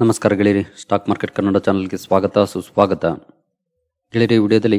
ನಮಸ್ಕಾರ ಗೆಳೆಯರಿ, stock market Kannada ಚಾನಲ್ಗೆ ಸ್ವಾಗತ, ಸುಸ್ವಾಗತ. ಗೆಳೆಯರಿ ವಿಡಿಯೋದಲ್ಲಿ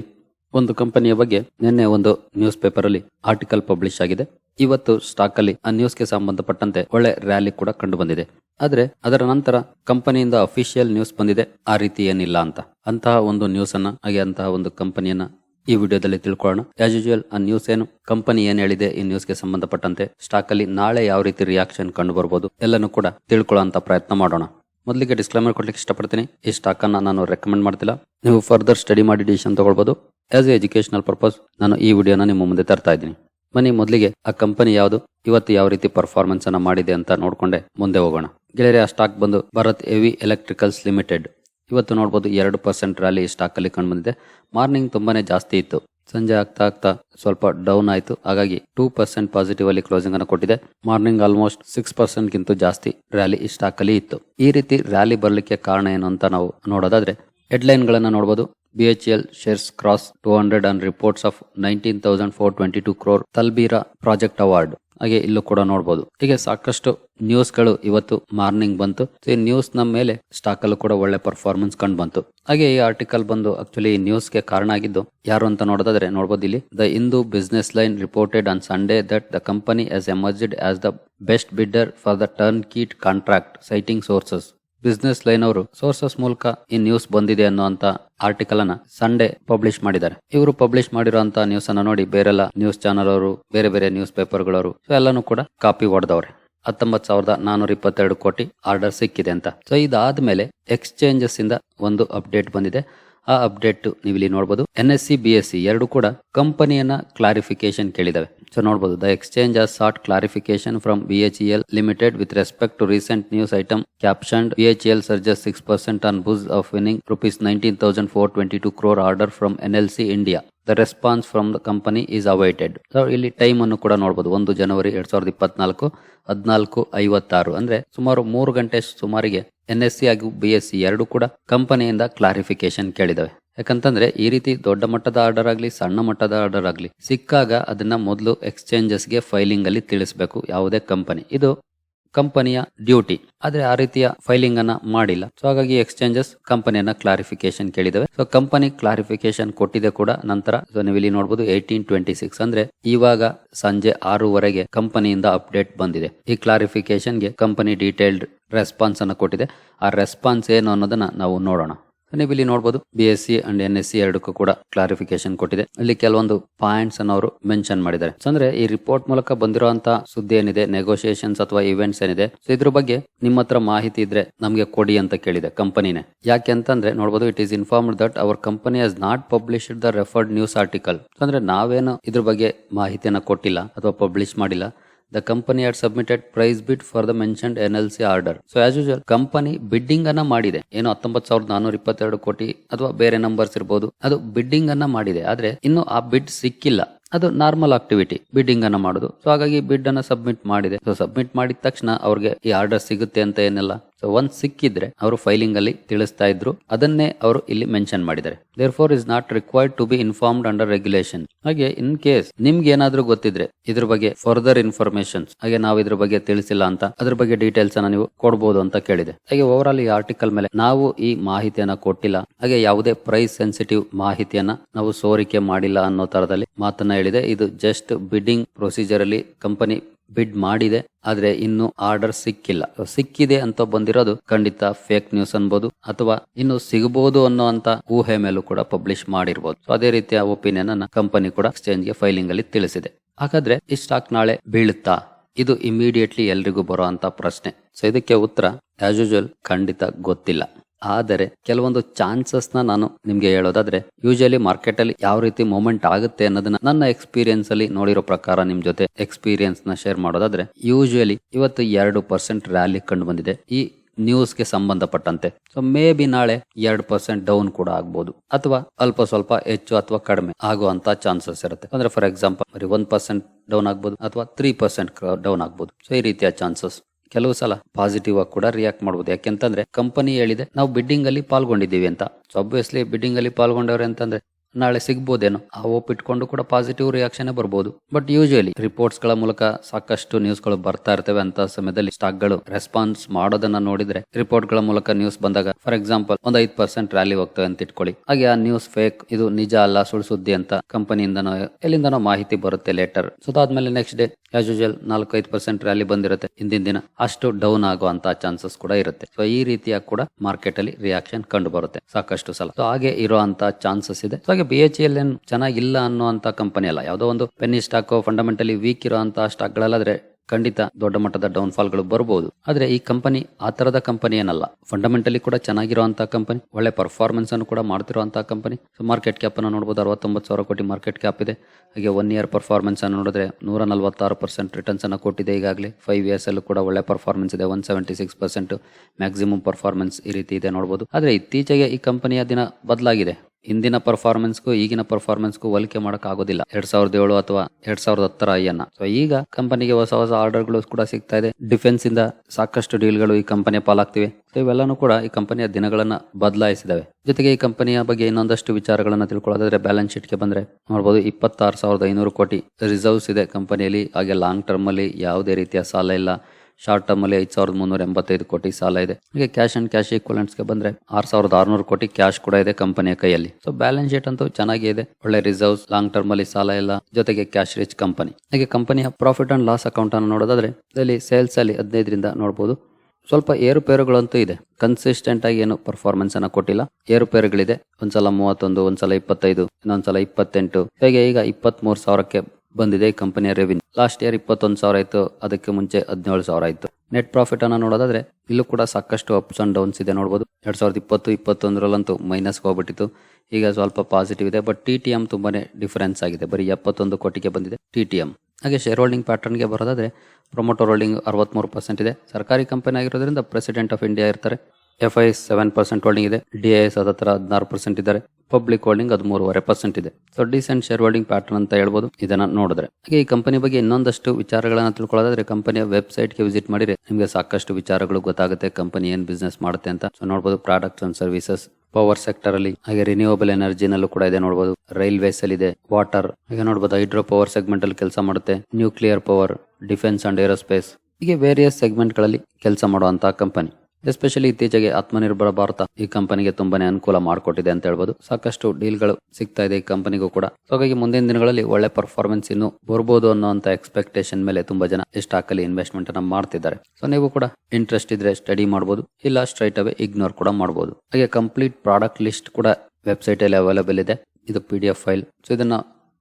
ಒಂದು ಕಂಪನಿಯ ಬಗ್ಗೆ ನಿನ್ನೆ ಒಂದು ನ್ಯೂಸ್ ಪೇಪರ್ ಅಲ್ಲಿ ಆರ್ಟಿಕಲ್ ಪಬ್ಲಿಷ್ ಆಗಿದೆ. ಇವತ್ತು ಸ್ಟಾಕ್ ಅಲ್ಲಿ ಆ ನ್ಯೂಸ್ಗೆ ಸಂಬಂಧಪಟ್ಟಂತೆ ಒಳ್ಳೆ ರ್ಯಾಲಿ ಕೂಡ ಕಂಡು ಬಂದಿದೆ ಆದ್ರೆ ಅದರ ನಂತರ ಕಂಪನಿಯಿಂದ ಅಫಿಷಿಯಲ್ ನ್ಯೂಸ್ ಬಂದಿದೆ, ಆ ರೀತಿ ಏನಿಲ್ಲ ಅಂತ. ಅಂತಹ ಒಂದು ನ್ಯೂಸ್ ಅನ್ನ ಹಾಗೆ ಅಂತಹ ಒಂದು ಕಂಪನಿಯನ್ನ ಈ ವಿಡಿಯೋದಲ್ಲಿ ತಿಳ್ಕೊಳ್ಳೋಣ. ಆಸ್ ಯೂಶುವಲ್ ಆ ನ್ಯೂಸ್ ಏನು, ಕಂಪನಿ ಏನ್ ಹೇಳಿದೆ, ಈ ನ್ಯೂಸ್ಗೆ ಸಂಬಂಧಪಟ್ಟಂತೆ ಸ್ಟಾಕ್ ಅಲ್ಲಿ ನಾಳೆ ಯಾವ ರೀತಿ ರಿಯಾಕ್ಷನ್ ಕಂಡು ಬರಬಹುದು ಎಲ್ಲನೂ ಕೂಡ ತಿಳ್ಕೊಳ್ಳೋ ಪ್ರಯತ್ನ ಮಾಡೋಣ. ಮೊದಲಿಗೆ ಡಿಸ್ಕ್ಲೈಮರ್ ಕೊಡ್ಲಿಕ್ಕೆ ಇಷ್ಟಪಡ್ತೀನಿ. ಈ ಸ್ಟಾಕ್ ಅನ್ನ ನಾನು ರೆಕಮೆಂಡ್ ಮಾಡ್ತಿಲ್ಲ. ನೀವು ಫರ್ದರ್ ಸ್ಟಡಿ ಮಾಡಿ ಡಿಸಿಷನ್ ತಗೊಳ್ಬಹುದು ಆಸ್ ಎ ಎಜುಕೇಶನಲ್ ಪರ್ಪಸ್ ನಾನು ಈ ವಿಡಿಯೋನ ನಿಮ್ಮ ಮುಂದೆ ತರ್ತಾ ಇದ್ದೀನಿ. ಬನ್ನಿ, ಮೊದಲಿಗೆ ಆ ಕಂಪನಿ ಯಾವುದು? ಇವತ್ತು ಯಾವ ರೀತಿ ಪರ್ಫಾರ್ಮೆನ್ಸ್ ಅನ್ನ ಮಾಡಿದೆ ಅಂತ ನೋಡ್ಕೊಂಡೆ ಮುಂದೆ ಹೋಗೋಣ. ಗೆಳೆಯರೆ, ಆ ಸ್ಟಾಕ್ ಬಂದು ಭರತ್ ಹೆವಿ ಎಲೆಕ್ಟ್ರಿಕಲ್ಸ್ ಲಿಮಿಟೆಡ್ ಇವತ್ತು ನೋಡಬಹುದು ಎರಡು ಪರ್ಸೆಂಟ್ ರ್ಯಾಲಿ ಸ್ಟಾಕ್ ಅಲ್ಲಿ ಕಂಡು ಬಂದಿದೆ. ಮಾರ್ನಿಂಗ್ ತುಂಬಾನೇ ಜಾಸ್ತಿ ಇತ್ತು. ಸಂಜೆ ಆಗ್ತಾ ಆಗ್ತಾ ಸ್ವಲ್ಪ ಡೌನ್ ಆಯಿತು. ಹಾಗಾಗಿ ಟೂ ಪರ್ಸೆಂಟ್ ಪಾಸಿಟಿವ್ ಅಲ್ಲಿ ಕ್ಲೋಸಿಂಗ್ ಅನ್ನು ಕೊಟ್ಟಿದೆ. ಮಾರ್ನಿಂಗ್ ಆಲ್ಮೋಸ್ಟ್ ಸಿಕ್ಸ್ ಪರ್ಸೆಂಟ್ ಗಿಂತ ಜಾಸ್ತಿ ರ್ಯಾಲಿ ಸ್ಟಾಕ್ ಅಲ್ಲಿ ಇತ್ತು. ಈ ರೀತಿ ರ್ಯಾಲಿ ಬರಲಿಕ್ಕೆ ಕಾರಣ ಏನು ಅಂತ ನಾವು ನೋಡೋದಾದ್ರೆ ಹೆಡ್ಲೈನ್ ಗಳನ್ನ ನೋಡಬಹುದು B H L shares cross two hundred and reports of nineteen thousand four twenty two crore Talabira project award ಹಾಗೆ ಇಲ್ಲೂ ಕೂಡ ನೋಡಬಹುದು ಹೀಗೆ ಸಾಕಷ್ಟು ನ್ಯೂಸ್ಗಳು ಇವತ್ತು ಮಾರ್ನಿಂಗ್ ಬಂತು. ಈ ನ್ಯೂಸ್ನ ಮೇಲೆ ಸ್ಟಾಕ್ ಅಲ್ಲೂ ಕೂಡ ಒಳ್ಳೆ ಪರ್ಫಾರ್ಮೆನ್ಸ್ ಕಂಡು ಬಂತು. ಹಾಗೆ ಈ ಆರ್ಟಿಕಲ್ ಬಂದು ಆಕ್ಚುಲಿ ಈ ನ್ಯೂಸ್ಗೆ ಕಾರಣ ಆಗಿದ್ದು ಯಾರು ಅಂತ ನೋಡೋದಾದ್ರೆ ನೋಡಬಹುದು ಇಲ್ಲಿ. The Hindu business line reported on Sunday that the company has emerged as the best bidder for the turnkey contract citing sources business line ಅವರು ಸೋರ್ಸಸ್ ಮೂಲಕ ಈ ನ್ಯೂಸ್ ಬಂದಿದೆ ಅನ್ನುವಂತ ಆರ್ಟಿಕಲ್ ಅನ್ನ ಸಂಡೇ ಪಬ್ಲಿಷ್ ಮಾಡಿದ್ದಾರೆ. ಇವರು ಪಬ್ಲಿಷ್ ಮಾಡಿರುವಂತ ನ್ಯೂಸ್ ಅನ್ನ ನೋಡಿ ಬೇರೆಲ್ಲ ನ್ಯೂಸ್ ಚಾನಲ್ ಅವರು, ಬೇರೆ ಬೇರೆ ನ್ಯೂಸ್ ಪೇಪರ್ ಗಳವರು ಎಲ್ಲಾನು ಕೂಡ ಕಾಪಿ ಹೊಡೆದವ್ರೆ. ಹತ್ತೊಂಬತ್ ಸಾವಿರದ ನಾನೂರ ಇಪ್ಪತ್ತೆರಡು ಕೋಟಿ ಆರ್ಡರ್ ಸಿಕ್ಕಿದೆ ಅಂತ. ಸೊ ಇದಾದ್ಮೇಲೆ ಎಕ್ಸ್ಚೇಂಜಸ್ ಇಂದ ಒಂದು ಅಪ್ಡೇಟ್ ಬಂದಿದೆ. ಆ ಅಪ್ಡೇಟ್ ನೀವು ಇಲ್ಲಿ ನೋಡಬಹುದು N S E B S E ಎರಡು ಕೂಡ ಕಂಪನಿಯನ್ನ ಕ್ಲಾರಿಫಿಕೇಶನ್ ಕೇಳಿದಾವೆ. ಸೊ ನೋಡಬಹುದು the exchange has sought clarification from B H L limited with respect to recent news item caption B H L surges six percent on buzz of winning rupees nineteen thousand four twenty two crore order from N L C India the response from the company is awaited so ಇಲ್ಲಿ time ಅನ್ನು ಕೂಡ ನೋಡಬಹುದು ಒಂದು ಜನವರಿ ಎರಡ್ ಸಾವಿರದ ಇಪ್ಪತ್ನಾಲ್ಕು, ಹದಿನಾಲ್ಕು ಐವತ್ತಾರು. ಅಂದ್ರೆ ಸುಮಾರು ಮೂರು ಗಂಟೆ ಸುಮಾರಿಗೆ ಎನ್ ಎಸ್ ಸಿ ಹಾಗೂ ಬಿ ಎಸ್ ಸಿ ಎರಡು ಕೂಡ ಕಂಪನಿಯಿಂದ ಕ್ಲಾರಿಫಿಕೇಶನ್ ಕೇಳಿದವೆ. ಯಾಕಂತಂದ್ರೆ ಈ ರೀತಿ ದೊಡ್ಡ ಮಟ್ಟದ ಆರ್ಡರ್ ಆಗಲಿ, ಸಣ್ಣ ಮಟ್ಟದ ಆರ್ಡರ್ ಆಗಲಿ ಸಿಕ್ಕಾಗ ಅದನ್ನ ಮೊದಲು ಎಕ್ಸ್ಚೇಂಜಸ್ಗೆ ಫೈಲಿಂಗ್ ಅಲ್ಲಿ ತಿಳಿಸಬೇಕು ಯಾವುದೇ ಕಂಪನಿ ಇದು ಕಂಪನಿಯ ಡ್ಯೂಟಿ ಆದ್ರೆ ಆ ರೀತಿಯ ಫೈಲಿಂಗ್ ಅನ್ನ ಮಾಡಿಲ್ಲ. ಸೊ ಹಾಗಾಗಿ ಎಕ್ಸ್ಚೇಂಜಸ್ ಕಂಪನಿಯನ್ನ ಕ್ಲಾರಿಫಿಕೇಶನ್ ಕೇಳಿದವೆ. ಸೊ ಕಂಪನಿ ಕ್ಲಾರಿಫಿಕೇಶನ್ ಕೊಟ್ಟಿದೆ ಕೂಡ ನಂತರ. ನೀವು ಇಲ್ಲಿ ನೋಡಬಹುದು ಏಯ್ಟೀನ್ ಟ್ವೆಂಟಿ ಸಿಕ್ಸ್ ಅಂದ್ರೆ ಇವಾಗ ಸಂಜೆ ಆರೂವರೆಗೆ ಕಂಪನಿಯಿಂದ ಅಪ್ಡೇಟ್ ಬಂದಿದೆ. ಈ ಕ್ಲಾರಿಫಿಕೇಶನ್ಗೆ ಕಂಪನಿ ಡೀಟೇಲ್ಡ್ ರೆಸ್ಪಾನ್ಸ್ ಅನ್ನ ಕೊಟ್ಟಿದೆ. ಆ ರೆಸ್ಪಾನ್ಸ್ ಏನು ಅನ್ನೋದನ್ನ ನಾವು ನೋಡೋಣ. ನೀವು ಇಲ್ಲಿ ನೋಡಬಹುದು B S E and N S E ಎರಡಕ್ಕೂ ಕೂಡ ಕ್ಲಾರಿಫಿಕೇಶನ್ ಕೊಟ್ಟಿದೆ. ಇಲ್ಲಿ ಕೆಲವೊಂದು ಪಾಯಿಂಟ್ಸ್ ಅನ್ನು ಅವರು ಮೆನ್ಷನ್ ಮಾಡಿದ್ದಾರೆ. ಅಂದ್ರೆ ಈ ರಿಪೋರ್ಟ್ ಮೂಲಕ ಬಂದಿರುವಂತಹ ಸುದ್ದಿ ಏನಿದೆ ನೆಗೋಸಿಯೇಷನ್ಸ್ ಅಥವಾ ಇವೆಂಟ್ಸ್ ಏನಿದೆ ಸೊ ಇದ್ರ ಬಗ್ಗೆ ನಿಮ್ಮ ಹತ್ರ ಮಾಹಿತಿ ಇದ್ರೆ ನಮಗೆ ಕೊಡಿ ಅಂತ ಕೇಳಿದೆ ಕಂಪನಿನೇ ಯಾಕೆ ಅಂತಂದ್ರೆ ನೋಡಬಹುದು it is informed that our company has not published the referred news article ಅಂದ್ರೆ ನಾವೇನು ಇದ್ರ ಬಗ್ಗೆ ಮಾಹಿತಿಯನ್ನ ಕೊಟ್ಟಿಲ್ಲ ಅಥವಾ ಪಬ್ಲಿಷ್ ಮಾಡಿಲ್ಲ. The company had submitted price bid for the mentioned N L C order so as usual company bidding ಅನ್ನ ಮಾಡಿದೆ. ಏನು ಹತ್ತೊಂಬತ್ತು ಸಾವಿರದ ನಾನೂರ ಇಪ್ಪತ್ತೆರಡು ಕೋಟಿ ಅಥವಾ ಬೇರೆ ನಂಬರ್ಸ್ ಇರಬಹುದು ಅದು ಬಿಡ್ಡಿಂಗ್ ಅನ್ನ ಮಾಡಿದೆ. ಆದ್ರೆ ಇನ್ನು ಆ ಬಿಡ್ ಸಿಕ್ಕಿಲ್ಲ. ಅದು ನಾರ್ಮಲ್ ಆಕ್ಟಿವಿಟಿ ಬಿಡ್ಡಿಂಗ್ ಅನ್ನ ಮಾಡುದು. ಸೊ ಹಾಗಾಗಿ ಬಿಡ್ ಅನ್ನ ಸಬ್ಮಿಟ್ ಮಾಡಿದೆ. ಸೊ ಸಬ್ಮಿಟ್ ಮಾಡಿದ ತಕ್ಷಣ ಅವ್ರಿಗೆ ಈ ಆರ್ಡರ್ ಸಿಗುತ್ತೆ ಅಂತ ಏನಿಲ್ಲ. ಸೊ ಒಂದ್ ಸಿಕ್ಕಿದ್ರೆ ಅವರು ಫೈಲಿಂಗ್ ಅಲ್ಲಿ ತಿಳಿಸ್ತಾ ಇದ್ರು. ಅದನ್ನೇ ಅವರು ಇಲ್ಲಿ ಮೆನ್ಷನ್ ಮಾಡಿದ್ದಾರೆ. Therefore is not required to be informed under regulation ಹಾಗೆ ಇನ್ ಕೇಸ್ ನಿಮ್ಗೆ ಏನಾದ್ರೂ ಗೊತ್ತಿದ್ರೆ, ಇದ್ರ ಬಗ್ಗೆ ಫರ್ದರ್ ಇನ್ಫಾರ್ಮೇಶನ್ ಹಾಗೆ ನಾವು ಇದ್ರ ಬಗ್ಗೆ ತಿಳಿಸಿಲ್ಲ ಅಂತ, ಅದ್ರ ಬಗ್ಗೆ ಡೀಟೇಲ್ಸ್ ಅನ್ನ ನೀವು ಕೊಡಬಹುದು ಅಂತ ಕೇಳಿದೆ. ಹಾಗೆ ಓವರ್ ಆಲ್ ಈ ಆರ್ಟಿಕಲ್ ಮೇಲೆ ನಾವು ಈ ಮಾಹಿತಿಯನ್ನ ಕೊಟ್ಟಿಲ್ಲ. ಹಾಗೆ, ಯಾವುದೇ ಪ್ರೈಸ್ ಸೆನ್ಸಿಟಿವ್ ಮಾಹಿತಿಯನ್ನ ನಾವು ಸೋರಿಕೆ ಮಾಡಿಲ್ಲ ಅನ್ನೋ ತರದಲ್ಲಿ ಮಾತನ್ನ ಹೇಳಿದೆ. ಇದು ಜಸ್ಟ್ ಬಿಡ್ಡಿಂಗ್ ಪ್ರೊಸೀಜರ್ ಅಲ್ಲಿ ಕಂಪನಿ ಬಿಡ್ ಮಾಡಿದೆ, ಆದ್ರೆ ಇನ್ನು ಆರ್ಡರ್ ಸಿಕ್ಕಿಲ್ಲ. ಸಿಕ್ಕಿದೆ ಅಂತ ಬಂದಿರೋದು ಖಂಡಿತ ಫೇಕ್ ನ್ಯೂಸ್ ಅನ್ಬೋದು, ಅಥವಾ ಇನ್ನು ಸಿಗಬಹುದು ಅನ್ನೋ ಅಂತ ಊಹೆ ಮೇಲೂ ಕೂಡ ಪಬ್ಲಿಷ್ ಮಾಡಿರ್ಬೋದು. ಅದೇ ರೀತಿಯ ಒಪಿನಿಯನ್ ಅನ್ನ ಕಂಪನಿ ಕೂಡ ಎಕ್ಸ್ಚೇಂಜ್ಗೆ ಫೈಲಿಂಗ್ ಅಲ್ಲಿ ತಿಳಿಸಿದೆ. ಹಾಗಾದ್ರೆ, ಈ ಸ್ಟಾಕ್ ನಾಳೆ ಬೀಳುತ್ತಾ? ಇದು ಇಮಿಡಿಯೇಟ್ಲಿ ಎಲ್ರಿಗೂ ಬರೋ ಅಂತ ಪ್ರಶ್ನೆ. ಸೊ ಇದಕ್ಕೆ ಉತ್ತರ ಆಸ್ ಯೂಶುವಲ್ ಖಂಡಿತ ಗೊತ್ತಿಲ್ಲ. ಆದರೆ ಕೆಲವೊಂದು ಚಾನ್ಸಸ್ನ ನಾನು ನಿಮ್ಗೆ ಹೇಳೋದಾದ್ರೆ ಯೂಶಲಿ ಮಾರ್ಕೆಟ್ ಅಲ್ಲಿ ಯಾವ ರೀತಿ ಮೂಮೆಂಟ್ ಆಗುತ್ತೆ ಅನ್ನೋದನ್ನ ನನ್ನ ಎಕ್ಸ್ಪೀರಿಯನ್ಸ್ ಅಲ್ಲಿ ನೋಡಿರೋ ಪ್ರಕಾರ ನಿಮ್ ಜೊತೆ ಎಕ್ಸ್ಪೀರಿಯನ್ಸ್ನ ಶೇರ್ ಮಾಡೋದಾದ್ರೆ ಯೂಶಲಿ ಇವತ್ತು ಎರಡು ಪರ್ಸೆಂಟ್ ರ್ಯಾಲಿ ಕಂಡು ಬಂದಿದೆ ಈ ನ್ಯೂಸ್ಗೆ ಸಂಬಂಧಪಟ್ಟಂತೆ. ಸೊ ಮೇ ಬಿ ನಾಳೆ ಎರಡು ಪರ್ಸೆಂಟ್ ಡೌನ್ ಕೂಡ ಆಗ್ಬೋದು. ಅಥವಾ ಅಲ್ಪ ಸ್ವಲ್ಪ ಹೆಚ್ಚು ಅಥವಾ ಕಡಿಮೆ ಆಗುವಂತ ಚಾನ್ಸಸ್ ಇರುತ್ತೆ. ಅಂದ್ರೆ ಫಾರ್ ಎಕ್ಸಾಂಪಲ್ ಬರೀ ಒನ್ ಪರ್ಸೆಂಟ್ ಡೌನ್ ಆಗ್ಬೋದು ಅಥವಾ ತ್ರೀ ಪರ್ಸೆಂಟ್ ಡೌನ್ ಆಗ್ಬೋದು. ಸೊ ಈ ರೀತಿಯ ಚಾನ್ಸಸ್ ಕೆಲವು ಸಲ ಪಾಸಿಟಿವ್ ಆಗಿ ಕೂಡ ರಿಯಾಕ್ಟ್ ಮಾಡಬಹುದು ಯಾಕೆಂತಂದ್ರೆ ಕಂಪನಿ ಹೇಳಿದೆ, ನಾವು ಬಿಡ್ಡಿಂಗ್ ಅಲ್ಲಿ ಪಾಲ್ಗೊಂಡಿದ್ದೀವಿ ಅಂತ. ಸೊ ಅಬ್ವಿಯಸ್ಲಿ ಬಿಡ್ಡಿಂಗ್ ಅಲ್ಲಿ ಪಾಲ್ಗೊಂಡವ್ರೆ ಅಂತಂದ್ರೆ ನಾಳೆ ಸಿಗ್ಬೋದೇನೋ? ಆ ಹೋಪ್ ಇಟ್ಕೊಂಡು ಕೂಡ ಪಾಸಿಟಿವ್ ರಿಯಾಕ್ಷನ್ ಬರ್ಬೋದು. ಬಟ್ ಯೂಶಲಿ ರಿಪೋರ್ಟ್ಸ್ಗಳ ಮೂಲಕ ಸಾಕಷ್ಟು ನ್ಯೂಸ್ಗಳು ಬರ್ತಾ ಇರ್ತವೆ ಅಂತ ಸಮಯದಲ್ಲಿ ಸ್ಟಾಕ್ಗಳು ರೆಸ್ಪಾನ್ಸ್ ಮಾಡೋದನ್ನ ನೋಡಿದ್ರೆ ರಿಪೋರ್ಟ್ಗಳ ಮೂಲಕ ನ್ಯೂಸ್ ಬಂದಾಗ ಫಾರ್ ಎಕ್ಸಾಂಪಲ್ ಒಂದ್ ಐದ್ ಪರ್ಸೆಂಟ್ ರ್ಯಾಲಿ ಹೋಗ್ತವೆ ಅಂತ ಇಟ್ಕೊಳ್ಳಿ. ಹಾಗೆ ಆ ನ್ಯೂಸ್ ಫೇಕ್ ಇದು ನಿಜ ಅಲ್ಲ ಸುಳ್ಳು ಸುದ್ದಿ ಅಂತ ಕಂಪನಿಯಿಂದನೋ ಎಲ್ಲಿಂದನೋ ಮಾಹಿತಿ ಬರುತ್ತೆ later so next day as usual ನಾಲ್ಕು ಐದು ಪರ್ಸೆಂಟ್ ರ್ಯಾಲಿ ಬಂದಿರುತ್ತೆ. ಹಿಂದಿನ ದಿನ ಅಷ್ಟು ಡೌನ್ ಆಗುವಂತ ಚಾನ್ಸಸ್ ಕೂಡ ಇರುತ್ತೆ. ಸೊ ಈ ರೀತಿಯ ಕೂಡ ಮಾರ್ಕೆಟ್ ಅಲ್ಲಿ ರಿಯಾಕ್ಷನ್ ಕಂಡು ಬರುತ್ತೆ ಸಾಕಷ್ಟು ಸಲ. ಸೊ ಹಾಗೆ ಇರುವಂತ ಚಾನ್ಸಸ್ ಇದೆ. ಹಾಗೆ ಬಿ ಎಚ್ ಎಲ್ ಏನ್ ಚೆನ್ನಾಗಿಲ್ಲ ಅನ್ನುವಂತ ಕಂಪನಿ ಅಲ್ಲ. ಯಾವುದೋ ಒಂದು ಪೆನ್ನಿ ಸ್ಟಾಕ್ ಫಂಡಮೆಂಟಲಿ ವೀಕ್ ಇರುವಂತಹ ಸ್ಟಾಕ್ ಗಳಲ್ಲಾದ್ರೆ ಖಂಡಿತ ದೊಡ್ಡ ಮಟ್ಟದ ಡೌನ್ ಫಾಲ್ಗಳು ಬರಬಹುದು ಆದ್ರೆ ಈ ಕಂಪನಿ ಆ ತರದ ಕಂಪನಿ ಏನಲ್ಲ. ಫಂಡಮೆಂಟಲಿ ಕೂಡ ಚೆನ್ನಾಗಿರುವಂತಹ ಕಂಪನಿ ಒಳ್ಳೆ ಪರ್ಫಾರ್ಮೆನ್ಸ್ ಅನ್ನು ಕೂಡ ಮಾಡ್ತಿರುವಂತಹ ಕಂಪನಿ ಮಾರ್ಕೆಟ್ ಕ್ಯಾಪ್ ಅನ್ನು ನೋಡಬಹುದು ಅರವತ್ತೊಂಬತ್ತು ಸಾವಿರ ಕೋಟಿ ಮಾರ್ಕೆಟ್ ಕ್ಯಾಪ್ ಇದೆ. ಹಾಗೆ ಒನ್ ಇಯರ್ ಪರ್ಫಾರ್ಮೆನ್ಸ್ ಅನ್ನು ನೋಡಿದ್ರೆ ನೂರ ನಲವತ್ತಾರು ಪರ್ಸೆಂಟ್ ರಿಟರ್ನ್ಸ್ ಅನ್ನು ಕೊಟ್ಟಿದೆ ಈಗಾಗಲೇ. ಫೈವ್ ಇಯರ್ಸ್ ಅಲ್ಲೂ ಕೂಡ ಒಳ್ಳೆ ಪರ್ಫಾರ್ಮೆನ್ಸ್ ಇದೆ one seventy six percent maximum performance ಈ ರೀತಿ ಇದೆ ನೋಡಬಹುದು ಆದ್ರೆ ಇತ್ತೀಚೆಗೆ ಈ ಕಂಪನಿಯ ದಿನ ಬದಲಾಗಿದೆ. ಹಿಂದಿನ ಪರ್ಫಾರ್ಮೆನ್ಸ್ಗೂ ಈಗಿನ ಪರ್ಫಾರ್ಮೆನ್ಸ್ಗೂ ಹೋಲಿಕೆ ಮಾಡಕ್ ಆಗೋದಿಲ್ಲ ಎರಡ್ ಸಾವಿರದ ಏಳು ಅಥವಾ ಎರಡ್ ಸಾವಿರದ ಹತ್ತರ ಐಯನ್ನ ಸೊ ಈಗ ಕಂಪನಿಗೆ ಹೊಸ ಹೊಸ ಆರ್ಡರ್ಗಳು ಕೂಡ ಸಿಗ್ತಾ ಇದೆ. ಡಿಫೆನ್ಸ್ ಇಂದ ಸಾಕಷ್ಟು ಡೀಲ್ಗಳು ಈ ಕಂಪನಿಯ ಪಾಲಾಗ್ತಿವೆ. ಸೊ ಇವೆಲ್ಲನೂ ಕೂಡ ಈ ಕಂಪನಿಯ ದಿನಗಳನ್ನ ಬದಲಾಯಿಸಿದವೆ. ಜೊತೆಗೆ ಈ ಕಂಪನಿಯ ಬಗ್ಗೆ ಇನ್ನೊಂದಷ್ಟು ವಿಚಾರಗಳನ್ನ ತಿಳ್ಕೊಳ್ಳೋದಾದ್ರೆ ಬ್ಯಾಲೆನ್ಸ್ ಶೀಟ್ಗೆ ಬಂದ್ರೆ ನೋಡಬಹುದು ಇಪ್ಪತ್ತಾರು ಸಾವಿರದ ಐನೂರು ಕೋಟಿ ರಿಸರ್ವ್ಸ್ ಇದೆ ಕಂಪನಿಯಲ್ಲಿ ಹಾಗೆ ಲಾಂಗ್ ಟರ್ಮ್ ಅಲ್ಲಿ ಯಾವುದೇ ರೀತಿಯ ಸಾಲ ಇಲ್ಲ. ಶಾರ್ಟ್ ಟರ್ಮ್ ಅಲ್ಲಿ ಐದು ಸಾವಿರದ ಮುನ್ನೂರ ಎಂಬತ್ತೈದು ಕೋಟಿ ಸಾಲ ಇದೆ. ಹಾಗೆ ಕ್ಯಾಶ್ ಅಂಡ್ ಕ್ಯಾಶ್ ಈಕ್ವಲೆಂಟ್ಸ್ಗೆ ಬಂದ್ರೆ ಆರ್ ಸಾವಿರದ ಆರುನೂರು ಕೋಟಿ ಕ್ಯಾಶ್ ಕೂಡ ಇದೆ ಕಂಪನಿಯ ಕೈಯಲ್ಲಿ. ಸೊ ಬ್ಯಾಲೆನ್ಸ್ ಶೀಟ್ ಅಂತೂ ಚೆನ್ನಾಗಿ ಇದೆ. ಒಳ್ಳೆ ರಿಸರ್ವ್ಸ್ ಲಾಂಗ್ ಟರ್ಮ್ ಅಲ್ಲಿ ಸಾಲ ಇಲ್ಲ. ಜೊತೆಗೆ ಕ್ಯಾಶ್ ರಿಚ್ ಕಂಪನಿ ಹಾಗೆ ಕಂಪನಿಯ ಪ್ರಾಫಿಟ್ ಅಂಡ್ ಲಾಸ್ ಅಕೌಂಟ್ ಅನ್ನು ನೋಡೋದಾದ್ರೆ, ಇದರಲ್ಲಿ ಸೇಲ್ಸ್ ಅಲ್ಲಿ ಹದಿನೈದರಿಂದ ನೋಡಬಹುದು ಸ್ವಲ್ಪ ಏರುಪೇರುಗಳಂತೂ ಇದೆ. ಕನ್ಸಿಸ್ಟೆಂಟ್ ಆಗಿ ಏನು ಪರ್ಫಾರ್ಮೆನ್ಸ್ ಅನ್ನ ಕೊಟ್ಟಿಲ್ಲ. ಏರುಪೇರುಗಳಿದೆ. ಒಂದ್ಸಲ ಮೂವತ್ತೊಂದು, ಒಂದ್ಸಲ ಇಪ್ಪತ್ತೈದು, ಇನ್ನೊಂದ್ಸಲ ಇಪ್ಪತ್ತೆಂಟು. ಹೇಗೆ ಈಗ ಇಪ್ಪತ್ತ್ ಸಾವಿರಕ್ಕೆ ಬಂದಿದೆ ಕಂಪನಿಯ ರೆವಿನ್ಯೂ ಲಾಸ್ಟ್ ಇಯರ್ ಇಪ್ಪತ್ತೊಂದು ಸಾವಿರ ಆಯಿತು, ಅದಕ್ಕೆ ಮುಂಚೆ ಹದಿನೇಳು ಸಾವಿರ ಆಯಿತು. ನೆಟ್ ಪ್ರಾಫಿಟ್ ಅನ್ನು ನೋಡೋದಾದ್ರೆ, ಇಲ್ಲೂ ಕೂಡ ಸಾಕಷ್ಟು ಅಪ್ಸ್ ಅಂಡ್ ಡೌನ್ಸ್ ಇದೆ ನೋಡಬಹುದು ಎರಡ್ ಸಾವಿರದ ಇಪ್ಪತ್ತು, ಇಪ್ಪತ್ತೊಂದರಲ್ಲಂತೂ ಮೈನಸ್ ಹೋಗ್ಬಿಟ್ಟಿತ್ತು. ಈಗ ಸ್ವಲ್ಪ ಪಾಸಿಟಿವ್ ಇದೆ ಬಟ್ ಟಿ ಟಿ ಎಂ ತುಂಬಾನೇ ಡಿಫರೆನ್ಸ್ ಆಗಿದೆ. ಬರೀ ಎಪ್ಪತ್ತೊಂದು ಕೋಟಿಗೆ ಬಂದಿದೆ ಟಿ ಟಿ ಎಂ ಹಾಗೆ ಶೇರ್ ಹೋಲ್ಡಿಂಗ್ ಪ್ಯಾಟರ್ನ್ಗೆ ಬರೋದಾದ್ರೆ ಪ್ರೊಮೋಟರ್ ಹೋಲ್ಡಿಂಗ್ ಅರವತ್ಮೂರು ಪರ್ಸೆಂಟ್ ಇದೆ. ಸರ್ಕಾರಿ ಕಂಪನಿ ಆಗಿರೋದ್ರಿಂದ ಪ್ರೆಸಿಡೆಂಟ್ ಆಫ್ ಇಂಡಿಯಾ ಇರ್ತಾರೆ. F I seven percent holding ಇದೆ. ಡಿ ಐ ಎಸ್ ಹತ್ರ ಹದಿನಾರು ಪರ್ಸೆಂಟ್ ಇದ್ದಾರೆ. ಪಬ್ಲಿಕ್ ಹೋಲ್ಡಿಂಗ್ ಹದಿಮೂರುವರೆ ಪರ್ಸೆಂಟ್ ಇದೆ. So decent share holding pattern ಅಂತ ಹೇಳ್ಬೋದು. ಇದನ್ನ ನೋಡಿದ್ರೆ. ಹಾಗೆ ಈ ಕಂಪನಿ ಬಗ್ಗೆ ಇನ್ನೊಂದಷ್ಟು ವಿಚಾರಗಳನ್ನ ತಿಳ್ಕೊಳ್ಳೋದಾದ್ರೆ ಕಂಪನಿಯ ವೆಬ್ಸೈಟ್ಗೆ ವಿಸಿಟ್ ಮಾಡಿದ್ರೆ ನಿಮಗೆ ಸಾಕಷ್ಟು ವಿಚಾರಗಳು ಗೊತ್ತಾಗುತ್ತೆ ಕಂಪನಿ ಏನ್ ಬಿಸ್ನೆಸ್ ಮಾಡುತ್ತೆ ಅಂತ. ಸೊ ನೋಡಬಹುದು products and services power sector ಅಲ್ಲಿ. ಹಾಗೆ ರಿನ್ಯೂವಬಲ್ ಎನರ್ಜಿನಲ್ಲೂ ಕೂಡ ಇದೆ ನೋಡಬಹುದು ರೈಲ್ವೇಸ್ ಅಲ್ಲಿ ಇದೆ ವಾಟರ್ ಹಾಗೆ ನೋಡಬಹುದು ಹೈಡ್ರೋ ಪವರ್ ಸೆಗ್ಮೆಂಟ್ ಅಲ್ಲಿ ಕೆಲಸ ಮಾಡುತ್ತೆ. Nuclear power defence and aerospace ಹೀಗೆ ವೇರಿಯಸ್ ಸೆಗ್ಮೆಂಟ್ಗಳಲ್ಲಿ ಕೆಲಸ ಮಾಡುವಂತಹ ಕಂಪನಿ ಎಸ್ಪೆಷಲಿ ಇತ್ತೀಚೆಗೆ ಆತ್ಮನಿರ್ಭರ ಭಾರತ ಈ ಕಂಪನಿಗೆ ತುಂಬಾನೇ ಅನುಕೂಲ ಮಾಡಿಕೊಟ್ಟಿದೆ ಅಂತ ಹೇಳ್ಬೋದು. ಸಾಕಷ್ಟು ಡೀಲ್ಗಳು ಸಿಗ್ತಾ ಇದೆ ಈ ಕಂಪನಿಗೂ ಕೂಡ. ಹಾಗಾಗಿ ಮುಂದಿನ ದಿನಗಳಲ್ಲಿ ಒಳ್ಳೆ ಪರ್ಫಾರ್ಮೆನ್ಸ್ ಇನ್ನು ಬರ್ಬೋದು ಅನ್ನೋಂತ ಎಕ್ಸ್ಪೆಕ್ಟೇಷನ್ ಮೇಲೆ ತುಂಬಾ ಜನ ಈ ಸ್ಟಾಕ್ ಅಲ್ಲಿ ಇನ್ವೆಸ್ಟ್ಮೆಂಟ್ ಅನ್ನ ಮಾಡ್ತಿದ್ದಾರೆ. ಸೊ ನೀವು ಕೂಡ ಇಂಟ್ರೆಸ್ಟ್ ಇದ್ರೆ ಸ್ಟಡಿ ಮಾಡಬಹುದು ಇಲ್ಲ ಸ್ಟ್ರೈಟ್ ಅವೇ ಇಗ್ನೋರ್ ಕೂಡ ಮಾಡಬಹುದು ಹಾಗೆ ಕಂಪ್ಲೀಟ್ ಪ್ರಾಡಕ್ಟ್ ಲಿಸ್ಟ್ ಕೂಡ ವೆಬ್ಸೈಟ್ ಅಲ್ಲಿ ಅವೈಲೇಬಲ್ ಇದೆ. ಇದು ಪಿ ಫೈಲ್ ಸೊ ಇದನ್ನ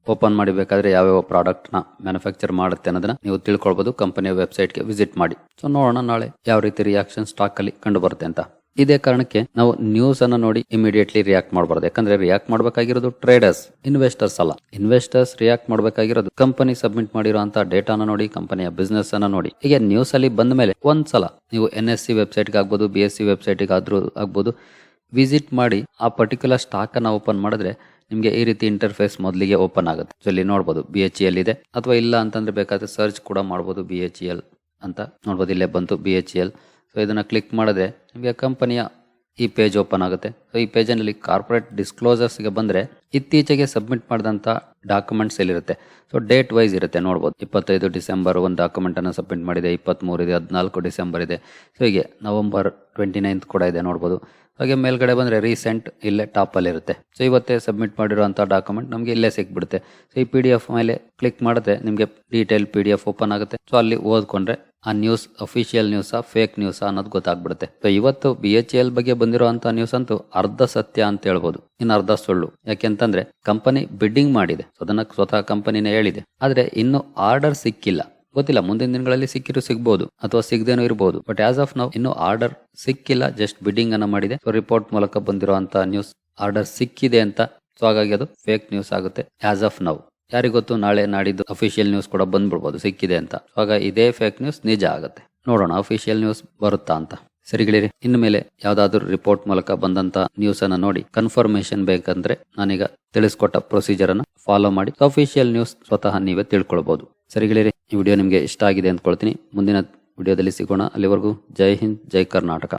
ಓಪನ್ ಮಾಡಬೇಕಾದ್ರೆ ಯಾವ್ಯಾವ ಪ್ರಾಡಕ್ಟ್ನ ಮ್ಯಾನುಫ್ಯಾಕ್ಚರ್ ಮಾಡುತ್ತೆ ಅನ್ನೋದನ್ನ ನೀವು ತಿಳ್ಕೊಳ್ಬಹುದು ಕಂಪನಿಯ ವೆಬ್ಸೈಟ್ಗೆ ವಿಸಿಟ್ ಮಾಡಿ. ಸೊ ನೋಡೋಣ ನಾಳೆ ಯಾವ ರೀತಿ ರಿಯಾಕ್ಷನ್ ಸ್ಟಾಕ್ ಅಲ್ಲಿ ಕಂಡು ಬರುತ್ತೆ ಅಂತ. ಇದೇ ಕಾರಣಕ್ಕೆ ನಾವು ನ್ಯೂಸ್ ಅನ್ನ ನೋಡಿ ಇಮಿಡಿಯೇಟ್ಲಿ ರಿಯಾಕ್ಟ್ ಮಾಡಬಾರ್ದು. ಯಾಕಂದ್ರೆ ರಿಯಾಕ್ಟ್ ಮಾಡಬೇಕಾಗಿರೋದು ಟ್ರೇಡರ್ಸ್ ಇನ್ವೆಸ್ಟರ್ಸ್ ಅಲ್ಲ. ಇನ್ವೆಸ್ಟರ್ಸ್ ರಿಯಾಕ್ಟ್ ಮಾಡಬೇಕಾಗಿರೋದು ಕಂಪನಿ ಸಬ್ಮಿಟ್ ಮಾಡಿರುವಂತಹ ಡೇಟಾನ ನೋಡಿ ಕಂಪನಿಯ ಬಿಸ್ನೆಸ್ ಅನ್ನ ನೋಡಿ. ಈಗ ನ್ಯೂಸ್ ಅಲ್ಲಿ ಬಂದ ಮೇಲೆ ಒಂದ್ಸಲ ನೀವು ಎನ್ ಎಸ್ ಸಿ ವೆಬ್ಸೈಟ್ಗೆ ಆಗ್ಬೋದು ಬಿ ಎಸ್ ಸಿ ವೆಬ್ಸೈಟ್ಗೆ ಆದ್ರೂ ಆಗ್ಬೋದು ವಿಸಿಟ್ ಮಾಡಿ ಆ ಪರ್ಟಿಕ್ಯುಲರ್ ಸ್ಟಾಕ್ ಅನ್ನ ಓಪನ್ ಮಾಡಿದ್ರೆ ನಿಮಗೆ ಈ ರೀತಿ ಇಂಟರ್ಫೇಸ್ ಮೊದಲಿಗೆ ಓಪನ್ ಆಗುತ್ತೆ. ಸೊ ಇಲ್ಲಿ ನೋಡ್ಬೋದು ಬಿ ಎಚ್ ಎಲ್ ಇದೆ. ಅಥವಾ ಇಲ್ಲ ಅಂತಂದ್ರೆ ಬೇಕಾದ್ರೆ ಸರ್ಚ್ ಕೂಡ ಮಾಡ್ಬೋದು ಬಿ ಎಚ್ ಎಲ್ ಅಂತ. ನೋಡ್ಬೋದು ಇಲ್ಲೇ ಬಂತು ಬಿ ಎಚ್ ಎಲ್ ಸೊ ಇದನ್ನು ಕ್ಲಿಕ್ ಮಾಡಿದ್ರೆ ನಿಮಗೆ ಕಂಪನಿಯ ಈ ಪೇಜ್ ಓಪನ್ ಆಗುತ್ತೆ. ಸೊ ಈ ಪೇಜಲ್ಲಿ ಕಾರ್ಪೊರೇಟ್ ಡಿಸ್ಕ್ಲೋಸರ್ಸ್ಗೆ ಬಂದರೆ ಇತ್ತೀಚೆಗೆ ಸಬ್ಮಿಟ್ ಮಾಡಿದಂತ ಡಾಕ್ಯುಮೆಂಟ್ಸ್ ಎಲ್ಲಿರುತ್ತೆ? ಸೊ ಡೇಟ್ ವೈಸ್ ಇರುತ್ತೆ, ನೋಡ್ಬೋದು. ಇಪ್ಪತ್ತೈದು ಡಿಸೆಂಬರ್ ಒಂದು ಡಾಕ್ಯುಮೆಂಟನ್ನು ಸಬ್ಮಿಟ್ ಮಾಡಿದೆ ಇಪ್ಪತ್ತ್ಮೂರು ಇದೆ, ಹದಿನಾಲ್ಕು ಡಿಸೆಂಬರ್ ಇದೆ. ಸೊ ಹೀಗೆ ನವಂಬರ್ ಟ್ವೆಂಟಿ ನೈನ್ತ್ ಕೂಡ ಇದೆ, ನೋಡ್ಬೋದು. ಹಾಗೆ ಮೇಲ್ಗಡೆ ಬಂದರೆ ರೀಸೆಂಟ್ ಇಲ್ಲೇ ಟಾಪಲ್ಲಿರುತ್ತೆ ಸೊ ಇವತ್ತೇ ಸಬ್ಮಿಟ್ ಮಾಡಿರೋಂಥ ಡಾಕ್ಯುಮೆಂಟ್ ನಮಗೆ ಇಲ್ಲೇ ಸಿಕ್ಬಿಡುತ್ತೆ. ಸೊ ಈ ಪಿ ಡಿ ಎಫ್ ಮೇಲೆ ಕ್ಲಿಕ್ ಮಾಡಿದ್ರೆ ನಿಮಗೆ detail P D F open ಆಗುತ್ತೆ. ಸೊ ಅಲ್ಲಿ ಓದ್ಕೊಂಡ್ರೆ ಆ ನ್ಯೂಸ್ ಅಫಿಷಿಯಲ್ ನ್ಯೂಸಾ ಫೇಕ್ ನ್ಯೂಸಾ ಅನ್ನೋದು ಗೊತ್ತಾಗ್ಬಿಡುತ್ತೆ. ಸೊ ಇವತ್ತು ಬಿ ಎಚ್ ಎಲ್ ಬಗ್ಗೆ ಬಂದಿರುವಂತ ನ್ಯೂಸ್ ಅಂತೂ ಅರ್ಧ ಸತ್ಯ ಅಂತ ಹೇಳ್ಬೋದು. ಇನ್ನು ಅರ್ಧ ಸುಳ್ಳು. ಯಾಕೆಂತಂದ್ರೆ ಕಂಪನಿ ಬಿಡ್ಡಿಂಗ್ ಮಾಡಿದೆ. ಅದನ್ನ ಸ್ವತಃ ಕಂಪನಿನೇ ಹೇಳಿದೆ. ಆದರೆ ಇನ್ನು ಆರ್ಡರ್ ಸಿಕ್ಕಿಲ್ಲ. ಗೊತ್ತಿಲ್ಲ, ಮುಂದಿನ ದಿನಗಳಲ್ಲಿ ಸಿಕ್ಕಿರು ಸಿಗ್ಬೋದು ಅಥವಾ ಸಿಗದೇನೂ ಇರಬಹುದು ಬಟ್ ಆಸ್ ಆಫ್ ನಾವು ಇನ್ನು ಆರ್ಡರ್ ಸಿಕ್ಕಿಲ್ಲ ಜಸ್ಟ್ ಬಿಡ್ಡಿಂಗ್ ಅನ್ನ ಮಾಡಿದೆ. ಸೊ ರಿಪೋರ್ಟ್ ಮೂಲಕ ಬಂದಿರುವಂತಹ ನ್ಯೂಸ್ ಆರ್ಡರ್ ಸಿಕ್ಕಿದೆ ಅಂತ. ಸೊ ಹಾಗಾಗಿ ಅದು ಫೇಕ್ ನ್ಯೂಸ್ ಆಗುತ್ತೆ ಆಸ್ ಆಫ್ ನೌ ಯಾರಿಗೊತ್ತು ನಾಳೆ ನಾಡಿದ್ದು ಅಫಿಷಿಯಲ್ ನ್ಯೂಸ್ ಕೂಡ ಬಂದ್ಬಿಡ್ಬೋದು, ಸಿಕ್ಕಿದೆ ಅಂತ. ಸೊ ಇದೇ ಫೇಕ್ ನ್ಯೂಸ್ ನಿಜ ಆಗುತ್ತೆ. ನೋಡೋಣ ಅಫಿಷಿಯಲ್ ನ್ಯೂಸ್ ಬರುತ್ತಾ ಅಂತ. ಸರಿಗಳಿರಿ. ಇನ್ನು ಮೇಲೆ ಯಾವುದಾದ್ರೂ ರಿಪೋರ್ಟ್ ಮೂಲಕ ಬಂದಂತ ನ್ಯೂಸ್ ಅನ್ನ ನೋಡಿ. ಕನ್ಫರ್ಮೇಶನ್ ಬೇಕಂದ್ರೆ ನಾನೀಗ ತಿಳಿಸ್ಕೊಟ್ಟ ಪ್ರೊಸೀಜರ್ ಅನ್ನ ಫಾಲೋ ಮಾಡಿ ಅಫಿಷಿಯಲ್ ನ್ಯೂಸ್ ಸ್ವತಃ ನೀವೇ ತಿಳ್ಕೊಳ್ಬಹುದು ಸರಿಗಳಿರಿ, ಈ ವಿಡಿಯೋ ನಿಮಗೆ ಇಷ್ಟ ಆಗಿದೆ ಅಂದ್ಕೊಳ್ತೀನಿ. ಮುಂದಿನ ವಿಡಿಯೋದಲ್ಲಿ ಸಿಗೋಣ. ಅಲ್ಲಿವರೆಗೂ ಜೈ ಹಿಂದ್, ಜೈ ಕರ್ನಾಟಕ.